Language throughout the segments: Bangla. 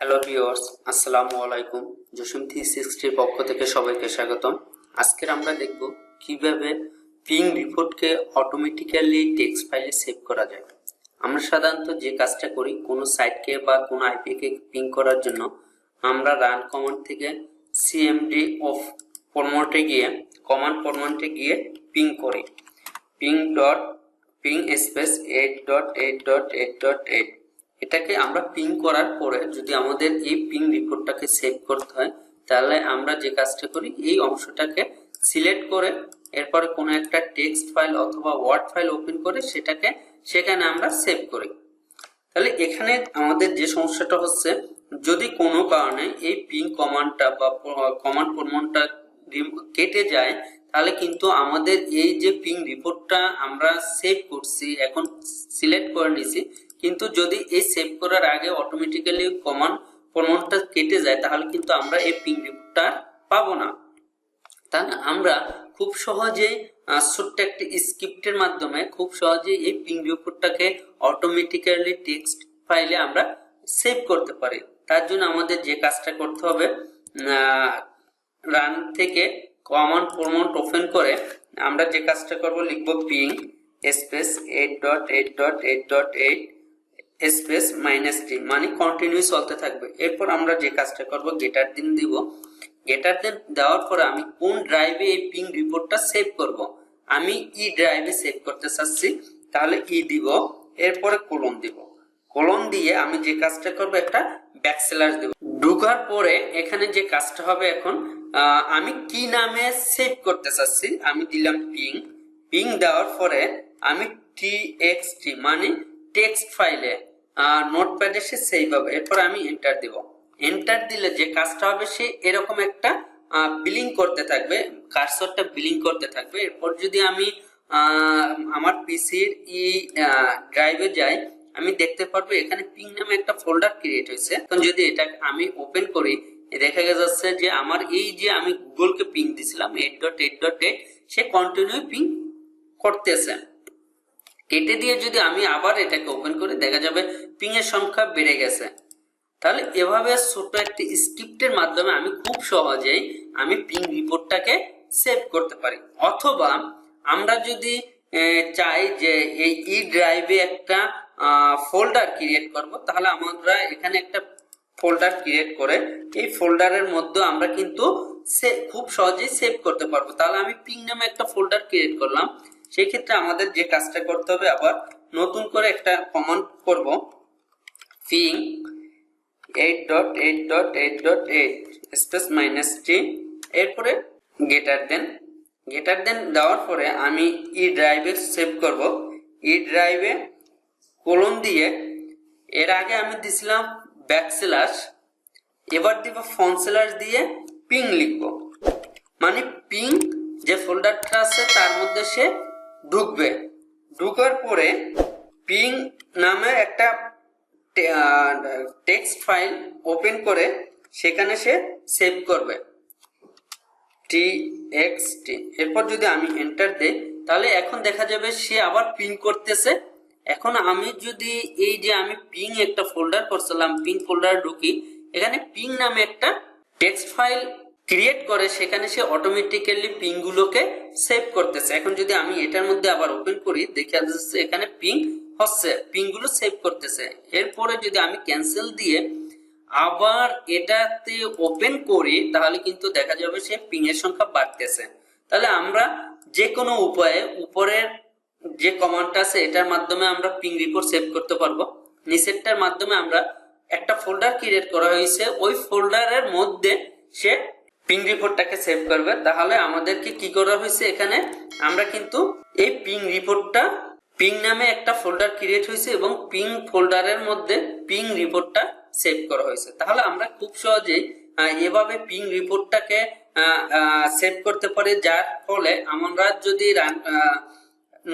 হ্যালো ভিউয়ার্স আসসালামু আলাইকুম জসিম থ্রি সিক্সটির পক্ষ থেকে সবাইকে স্বাগতম। আজকের আমরা দেখব কীভাবে পিং রিপোর্টকে অটোমেটিক্যালি টেক্সট ফাইলে সেভ করা যায়। আমরা সাধারণত যে কাজটা করি, কোনো সাইটকে বা কোনো আইপিকে পিং করার জন্য, আমরা রান কমান্ড থেকে সিএমডি অফ ফরম্যাটে গিয়ে কমান্ড ফরম্যাটে গিয়ে পিং করি। Ping dot ping space eight dot eight dot eight dot eight এটাকে আমরা পিং করার পরে যদি আমাদের এই পিং রিপোর্টটাকে সেভ করতে হয়, তাহলে আমরা যে কাজটা করি, এই অংশটাকে সিলেক্ট করে, এরপরে কোনো একটা টেক্সট ফাইল অথবা ওয়ার্ড ফাইল ওপেন করে সেটাকে সেখানে আমরা সেভ করি। তাহলে এখানে আমাদের যে সমস্যাটা হচ্ছে, যদি কোনো কারণে এই পিং কমান্ডটা বা কমান্ড ফরমানটা কেটে যায়, তাহলে কিন্তু আমাদের এই যে পিং রিপোর্টটা আমরা সেভ করছি, এখন সিলেক্ট করে নিছি কিন্তু যদি এই সেভ করার আগে অটোমেটিক্যালি কমান্ড ফরমানটা কেটে যায় তাহলে কিন্তু আমরা এই পিং রিপোর্টটা পাবো না। তাহলে আমরা খুব সহজেই আহ, ছোট্ট একটি স্ক্রিপ্টের মাধ্যমে খুব সহজেই এই পিং রিপোর্টটাকে অটোমেটিক্যালি টেক্সট ফাইলে আমরা সেভ করতে পারি। তার জন্য আমাদের যে কাজটা করতে হবে রান থেকে কমান্ড ফরম্যাট ওপেন করে আমরা যে কাজটা করব লিখব ping space eight dot eight dot eight dot eight space minus T মানে কন্টিনিউ চলতে থাকবে। এরপর আমরা যে কাজটা করব গেটার দিন দিব। গেটার দিন দেওয়ার পরে আমি কোন ড্রাইভে এই পিং রিপোর্টটা সেভ করব? আমি ই ড্রাইভে সেভ করতে চাচ্ছি, তাহলে ই দিব। এরপরে কোলন দিব। কোলন দিয়ে আমি যে কাজটা করব, একটা ব্যাকস্ল্যাশ দেব। ঢুকার পরে এখানে যে কাজটা হবে এখন আমি কি নামে সেভ করতে চাচ্ছি, আমি দিলাম পিং পিং দেওয়ার পরে আমি টি এক্স টি মানে টেক্সট ফাইলে নোটপ্যাডে সে সেভ হবে। এরপর আমি এন্টার দিব। এন্টার দিলে যে কাজটা হবে, সে এরকম একটা বিলিং করতে থাকবে। কার্সরটা বিলিং করতে থাকবে। এরপর যদি আমি আমার পিসির ই ড্রাইভে যাই, আমি দেখতে পারব এখানে পিং নামে একটা ফোল্ডার ক্রিয়েট হয়েছে। তখন যদি এটা আমি ওপেন করি, দেখা যাচ্ছে যে আমার এই যে আমি গুগলকে পিং দিছিলাম eight dot eight dot eight সে কন্টিনিউ পিং করতেছে। কেটে দিয়ে যদি আমি আবার এটাকে ওপেন করি, দেখা যাবে পিং এর সংখ্যা বেড়ে গেছে। তাহলে এভাবে ছোট একটি স্ক্রিপ্টের মাধ্যমে আমি খুব সহজেই আমি পিং রিপোর্টটাকে সেভ করতে পারি। অথবা আমরা যদি চাই যে এই ই ড্রাইভে একটা ফোল্ডার ক্রিয়েট করব, তাহলে আমরা এখানে একটা ফোল্ডার ক্রিয়েট করে এই ফোল্ডারের মধ্যে আমরা কিন্তু খুব সহজেই সেভ করতে পারব। তাহলে আমি পিং নামে একটা ফোল্ডার ক্রিয়েট করলাম। সেই ক্ষেত্রে আমাদের যে কাজটা করতে হবে, আবার নতুন করে একটা কমান্ড করব ping eight dot eight dot eight dot eight space minus T এরপরে গেটার দেন গেটার দেন দেওয়ার পরে আমি ই ড্রাইভে সেভ করব। ই ড্রাইভে কোলন দিয়ে এর আগে আমি দিছিলাম ব্যাকস্ল্যাশ এবার দিব ফনস্ল্যাশ দিয়ে পিং লিখব। মানে পিং যে ফোল্ডারটা আছে, তার মধ্যে সে ঢুকবে। ঢুকার পরে পিং নামে একটা টেক্সট ফাইল ওপেন করে সেখানে সে সেভ করবে। টি এক্স টি এরপর যদি আমি এন্টার দেই, তাহলে এখন দেখা যাবে সে আবার পিং করতেছে। এখন আমি যদি এই যে আমি পিং একটা ফোল্ডার করছিলাম পিং ফোল্ডার ঢুকি, এখানে পিং নামে একটা টেক্সট ফাইল ক্রিয়েট করে সেখানে সে অটোমেটিক্যালি পিং গুলোকে সেভ করতেছে। এখন যদি আমি এটার মধ্যে আবার ওপেন করি, দেখা যাচ্ছে এখানে পিং হচ্ছে পিংগুলো সেভ করতেছে। এরপরে যদি আমি ক্যান্সেল দিয়ে আবার এটাতে ওপেন করি, তাহলে কিন্তু দেখা যাবে সে পিং এর সংখ্যা বাড়তেছে। তাহলে আমরা যে কোনো উপায়ে উপরের যে কমান্ডটা আছে, এটার মাধ্যমে আমরা পিং রিপোর্ট সেভ করতে পারব। নিচেরটার মাধ্যমে আমরা একটা ফোল্ডার ক্রিয়েট করা হয়েছে। ওই ফোল্ডারের মধ্যে সে পিং রিপোর্টটাকে সেভ করবে। তাহলে আমাদেরকে কি করা হয়েছে এখানে? আমরা কিন্তু এই পিং রিপোর্টটা পিং নামে একটা ফোল্ডার ক্রিয়েট হয়েছে এবং পিং ফোল্ডারের মধ্যে পিং রিপোর্টটা সেভ করা হয়েছে। তাহলে আমরা খুব সহজেই এভাবে পিং রিপোর্টটাকে সেভ করতে পারি। যার ফলে আমরা যদি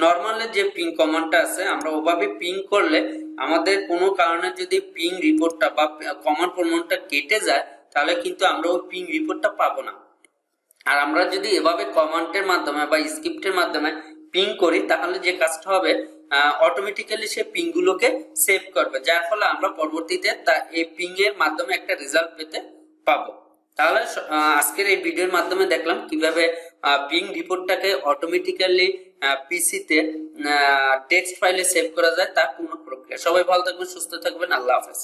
নর্মালের যে পিং কমান্ডটা আছে, আমরা ওভাবে পিং করলে আমাদের কোনো কারণে যদি পিং রিপোর্টটা বা কমান্ড প্রমাণটা কেটে যায় তাহলে কিন্তু আমরা ওই পিং রিপোর্টটা পাবো না। আর আমরা যদি এভাবে কমান্ডের মাধ্যমে বা স্ক্রিপ্টের মাধ্যমে পিং করি, তাহলে যে কাজটা হবে অটোমেটিক্যালি সে পিং গুলোকে সেভ করবে। যার ফলে আমরা পরবর্তীতে তা এই পিং এর মাধ্যমে একটা রেজাল্ট পেতে পাবো। তাহলে আজকের এই ভিডিওর মাধ্যমে দেখলাম কীভাবে পিং রিপোর্টটাকে অটোমেটিক্যালি পিসিতে টেক্সট ফাইলে সেভ করা যায় তার পূর্ণ প্রক্রিয়া। সবাই ভালো থাকবেন, সুস্থ থাকবেন, আল্লাহ হাফেজ।